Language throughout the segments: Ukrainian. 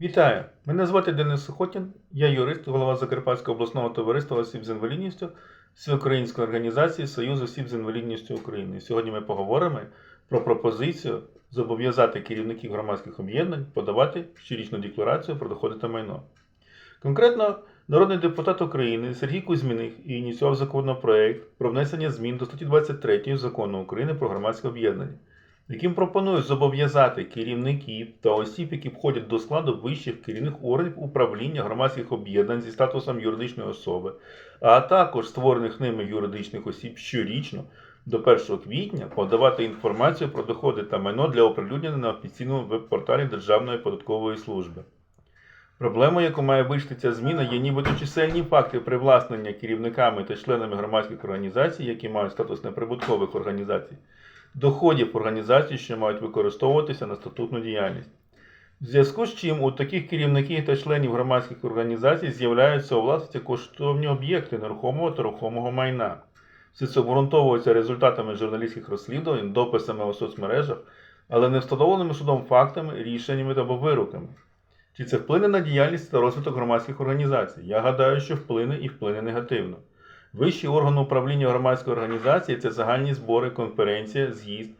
Вітаю! Мене звати Денис Сухотін, я юрист, голова Закарпатського обласного товариства осіб з інвалідністю Всеукраїнської організації Союз осіб з інвалідністю України. Сьогодні ми поговоримо про пропозицію зобов'язати керівників громадських об'єднань подавати щорічну декларацію про доходи та майно. Конкретно, народний депутат України Сергій Кузьміних ініціював законопроект про внесення змін до статті 23 закону України про громадське об'єднання яким пропонують зобов'язати керівників та осіб, які входять до складу вищих керівних органів управління громадських об'єднань зі статусом юридичної особи, а також створених ними юридичних осіб щорічно до 1 квітня подавати інформацію про доходи та майно для оприлюднення на офіційному веб-порталі Державної податкової служби. Проблемою, яку має вирішити ця зміна, є нібито чисельні факти привласнення керівниками та членами громадських організацій, які мають статус неприбуткових організацій, доходів організацій, що мають використовуватися на статутну діяльність. В зв'язку з чим у таких керівників та членів громадських організацій з'являються у власності коштовні об'єкти нерухомого та рухомого майна. Все це обґрунтовується результатами журналістських розслідувань, дописами у соцмережах, але не встановленими судом фактами, рішеннями або вироками. Чи це вплине на діяльність та розвиток громадських організацій? Я гадаю, що вплине і вплине негативно. Вищий орган управління громадської організації це загальні збори, конференція, з'їзд.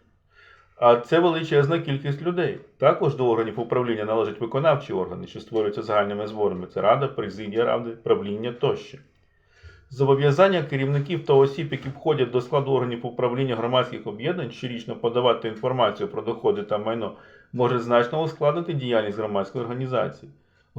А це величезна кількість людей. Також до органів управління належать виконавчі органи, що створюються загальними зборами. Це рада, президія ради, правління тощо. Зобов'язання керівників та осіб, які входять до складу органів управління громадських об'єднань, щорічно подавати інформацію про доходи та майно, може значно ускладнити діяльність громадської організації.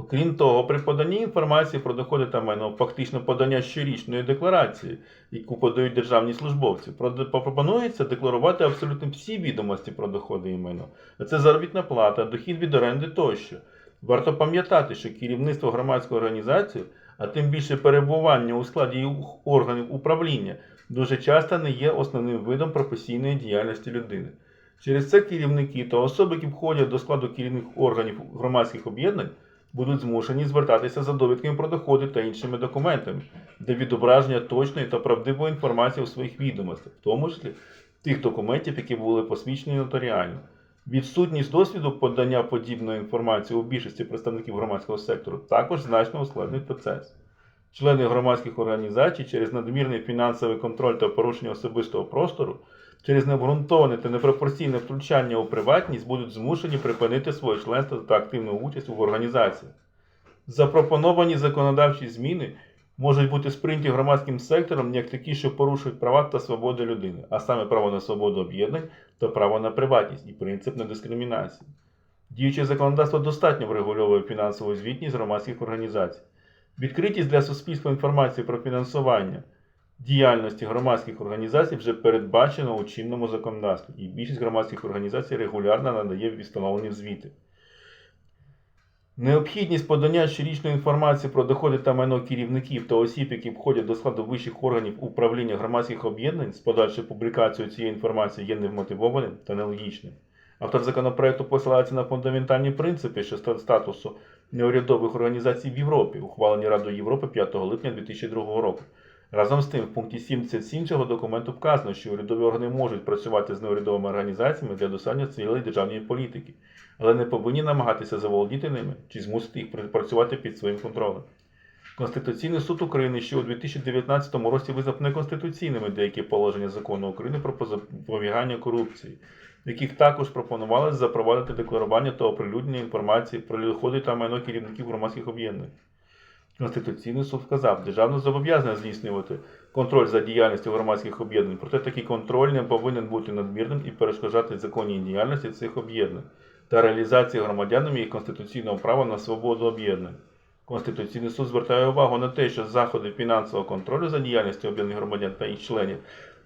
Окрім того, при поданні інформації про доходи та майно, фактично подання щорічної декларації, яку подають державні службовці, пропонується декларувати абсолютно всі відомості про доходи і майно. Це заробітна плата, дохід від оренди тощо. Варто пам'ятати, що керівництво громадської організації, а тим більше перебування у складі органів управління, дуже часто не є основним видом професійної діяльності людини. Через це керівники та особи, які входять до складу керівних органів громадських об'єднань, будуть змушені звертатися за довідками про доходи та іншими документами для відображення точної та правдивої інформації у своїх відомостях, в тому числі тих документів, які були посвідчені нотаріально. Відсутність досвіду подання подібної інформації у більшості представників громадського сектору також значно ускладнить процес. Члени громадських організацій через надмірний фінансовий контроль та порушення особистого простору, через необґрунтоване та непропорційне втручання у приватність будуть змушені припинити своє членство та активну участь в організації. Запропоновані законодавчі зміни можуть бути сприйняті громадським сектором як такі, що порушують права та свободи людини, а саме право на свободу об'єднань та право на приватність і принцип недискримінації. Діюче законодавство достатньо врегульовує фінансову звітність громадських організацій. Відкритість для суспільства інформації про фінансування діяльності громадських організацій вже передбачено у чинному законодавстві, і більшість громадських організацій регулярно надає встановлені звіти. Необхідність подання щорічної інформації про доходи та майно керівників та осіб, які входять до складу вищих органів управління громадських об'єднань з подальшою публікацією цієї інформації є невмотивованим та нелогічним. Автор законопроекту посилається на фундаментальні принципи що статусу неурядових організацій в Європі, ухвалені Радою Європи 5 липня 2002 року. Разом з тим, в пункті 77 цього документу вказано, що урядові органи можуть працювати з неурядовими організаціями для досягнення цілей державної політики, але не повинні намагатися заволодіти ними чи змусити їх працювати під своїм контролем. Конституційний суд України ще у 2019 році визнав неконституційними деякі положення закону України про запобігання корупції, в яких також пропонувалось запровадити декларування та оприлюднення інформації про доходи та майно керівників громадських об'єднань. Конституційний суд вказав, державно зобов'язана здійснювати контроль за діяльністю громадських об'єднань, проте такий контроль не повинен бути надмірним і перешкоджати законній діяльності цих об'єднань та реалізації громадянами їх конституційного права на свободу об'єднань. Конституційний суд звертає увагу на те, що заходи фінансового контролю за діяльністю об'єднаних громадян та їх членів,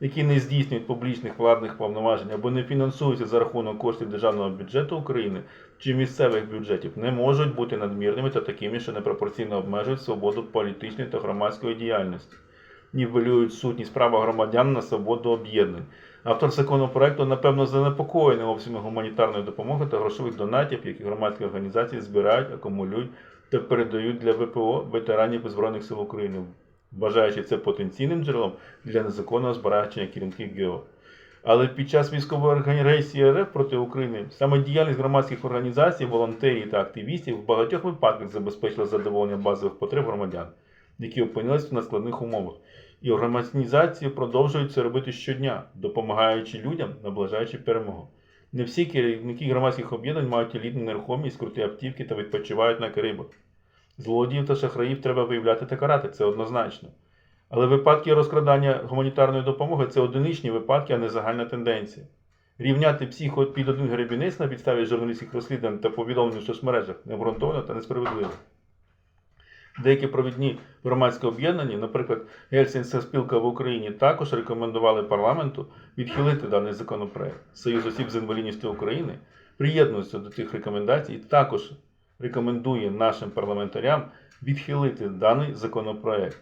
які не здійснюють публічних владних повноважень або не фінансуються за рахунок коштів державного бюджету України чи місцевих бюджетів, не можуть бути надмірними та такими, що непропорційно обмежують свободу політичної та громадської діяльності, нівелюють сутність права громадян на свободу об'єднань. Автор законопроекту, напевно, занепокоєний обсягом гуманітарної допомоги та грошових донатів, які громадські організації збирають, акумулюють та передають для ВПО ветеранів Збройних сил України, вважаючи це потенційним джерелом для незаконного збагачення керівників ГЕО. Але під час військової агресії РФ проти України саме діяльність громадських організацій, волонтерів та активістів в багатьох випадках забезпечила задоволення базових потреб громадян, які опинилися на складних умовах. І організації продовжують це робити щодня, допомагаючи людям, наближаючи перемогу. Не всі керівники громадських об'єднань мають елітну нерухомість, круті автівки та відпочивають на Карибах. Злодіїв та шахраїв треба виявляти та карати, це однозначно. Але випадки розкрадання гуманітарної допомоги це одиничні випадки, а не загальна тенденція. Рівняти всіх от під один гребінець на підставі журналістських розслідувань та повідомлень в соцмережах необґрунтовано та несправедливо. Деякі провідні громадські об'єднання, наприклад, Гельсінська спілка в Україні, також рекомендували парламенту відхилити даний законопроект. Союз осіб з інвалідністю України приєднується до тих рекомендацій і також рекомендує нашим парламентарям відхилити даний законопроект.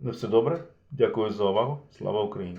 На все добре. Дякую за увагу. Слава Україні!